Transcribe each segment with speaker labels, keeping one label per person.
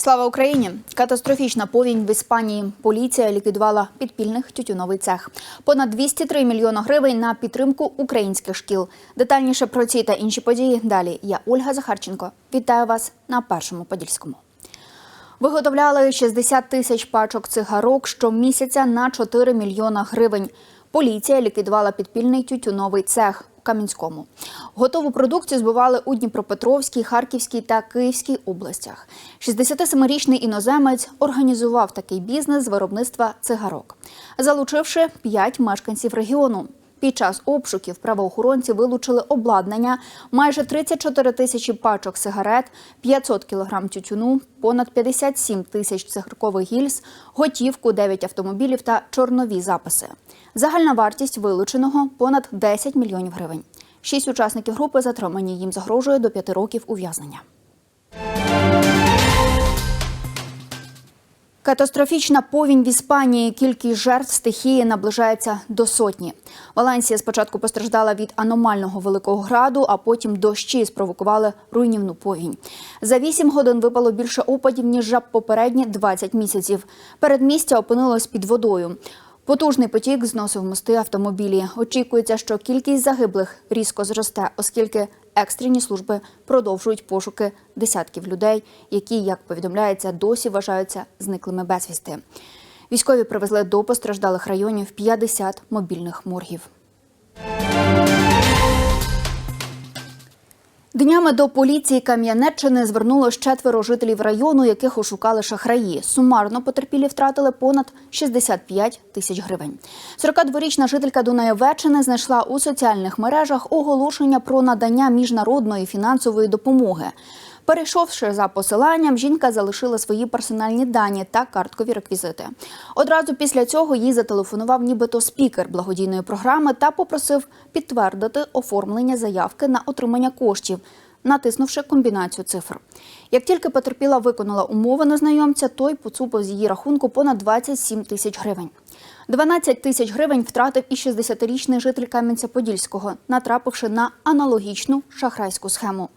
Speaker 1: Слава Україні! Катастрофічна повінь в Іспанії. Поліція ліквідувала підпільних тютюновий цех. Понад 203 мільйона гривень на підтримку українських шкіл. Детальніше про ці та інші події далі. Я Ольга Захарченко. Вітаю вас на першому подільському. Виготовляли 60 тисяч пачок цигарок щомісяця на 4 мільйона гривень. Поліція ліквідувала підпільний тютюновий цех Кам'янському. Готову продукцію збивали у Дніпропетровській, Харківській та Київській областях. 67-річний іноземець організував такий бізнес з виробництва цигарок, залучивши 5 мешканців регіону. Під час обшуків правоохоронці вилучили обладнання, майже 34 тисячі пачок сигарет, 500 кілограм тютюну, понад 57 тисяч цигаркових гільз, готівку, 9 автомобілів та чорнові записи. Загальна вартість вилученого понад 10 мільйонів гривень. Шість учасників групи затримані. Їм загрожує до п'яти років ув'язнення. Катастрофічна повінь в Іспанії. Кількість жертв стихії наближається до сотні. Валенсія спочатку постраждала від аномального великого граду, а потім дощі спровокували руйнівну повінь. За вісім годин випало більше опадів ніж за попередні 20 місяців. Передмістя опинилось під водою. Потужний потік зносив мости автомобілі. Очікується, що кількість загиблих різко зросте, оскільки екстрені служби продовжують пошуки десятків людей, які, як повідомляється, досі вважаються зниклими безвісти. Військові привезли до постраждалих районів 50 мобільних моргів. Днями до поліції Кам'янеччини звернуло четверо жителів району, яких ошукали шахраї. Сумарно потерпілі втратили понад 65 тисяч гривень. 42-річна жителька Дунаєвеччини знайшла у соціальних мережах оголошення про надання міжнародної фінансової допомоги. Перейшовши за посиланням, жінка залишила свої персональні дані та карткові реквізити. Одразу після цього їй зателефонував нібито спікер благодійної програми та попросив підтвердити оформлення заявки на отримання коштів, натиснувши комбінацію цифр. Як тільки потерпіла виконала умови незнайомця, той поцупив з її рахунку понад 27 тисяч гривень. 12 тисяч гривень втратив і 60-річний житель Кам'янця-Подільського, натрапивши на аналогічну шахрайську схему.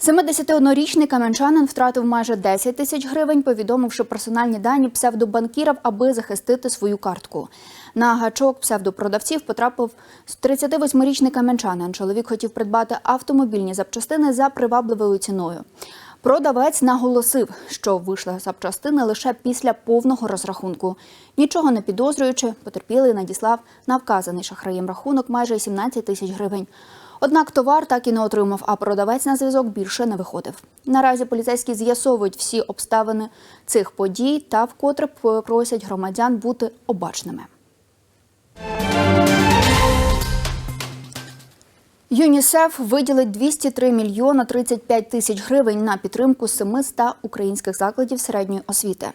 Speaker 1: 71-річний кам'янчанин втратив майже 10 тисяч гривень, повідомивши персональні дані псевдобанкірів, аби захистити свою картку. На гачок псевдопродавців потрапив 38-річний кам'янчанин. Чоловік хотів придбати автомобільні запчастини за привабливою ціною. Продавець наголосив, що вийшли запчастини лише після повного розрахунку. Нічого не підозрюючи, потерпілий надіслав на вказаний шахраєм рахунок майже 17 тисяч гривень. Однак товар так і не отримав, а продавець на зв'язок більше не виходив. Наразі поліцейські з'ясовують всі обставини цих подій та вкотре просять громадян бути обачними. ЮНІСЕФ виділить 203 мільйона 35 тисяч гривень на підтримку 700 українських закладів середньої освіти.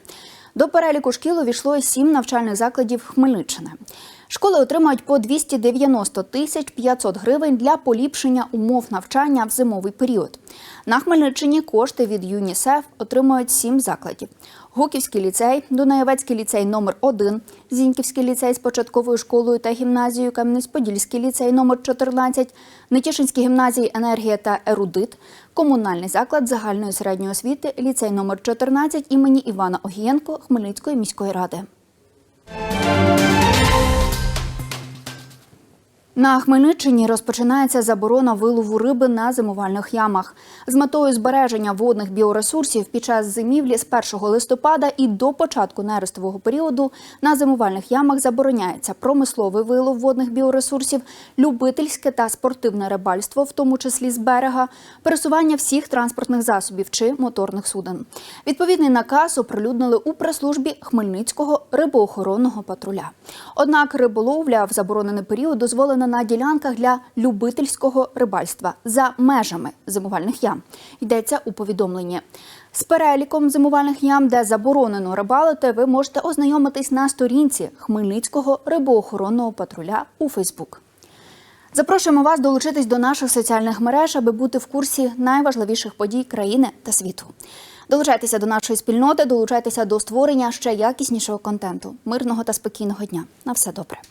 Speaker 1: До переліку шкіл увійшло сім навчальних закладів Хмельниччини. Школи отримають по 290 тисяч 500 гривень для поліпшення умов навчання в зимовий період. На Хмельниччині кошти від ЮНІСЕФ отримують сім закладів: Гуківський ліцей, Дунаєвецький ліцей номер 1 Зіньківський ліцей з початковою школою та гімназією, Кам'янець-Подільський ліцей номер 14 Нетішинські гімназії Енергія та Ерудит, комунальний заклад загальної середньої освіти, ліцей номер 14 імені Івана Огієнко Хмельницької міської ради. На Хмельниччині розпочинається заборона вилову риби на зимувальних ямах. З метою збереження водних біоресурсів під час зимівлі з 1 листопада і до початку нерестового періоду на зимувальних ямах забороняється промисловий вилов водних біоресурсів, любительське та спортивне рибальство, в тому числі з берега, пересування всіх транспортних засобів чи моторних суден. Відповідний наказ оприлюднили у прес-службі Хмельницького рибоохоронного патруля. Однак риболовля в заборонений період дозволена на ділянках для любительського рибальства за межами зимувальних ям. Йдеться у повідомленні. З переліком зимувальних ям, де заборонено рибалити, ви можете ознайомитись на сторінці Хмельницького рибоохоронного патруля у Фейсбук. Запрошуємо вас долучитись до наших соціальних мереж, аби бути в курсі найважливіших подій країни та світу. Долучайтеся до нашої спільноти, долучайтеся до створення ще якіснішого контенту. Мирного та спокійного дня. На все добре.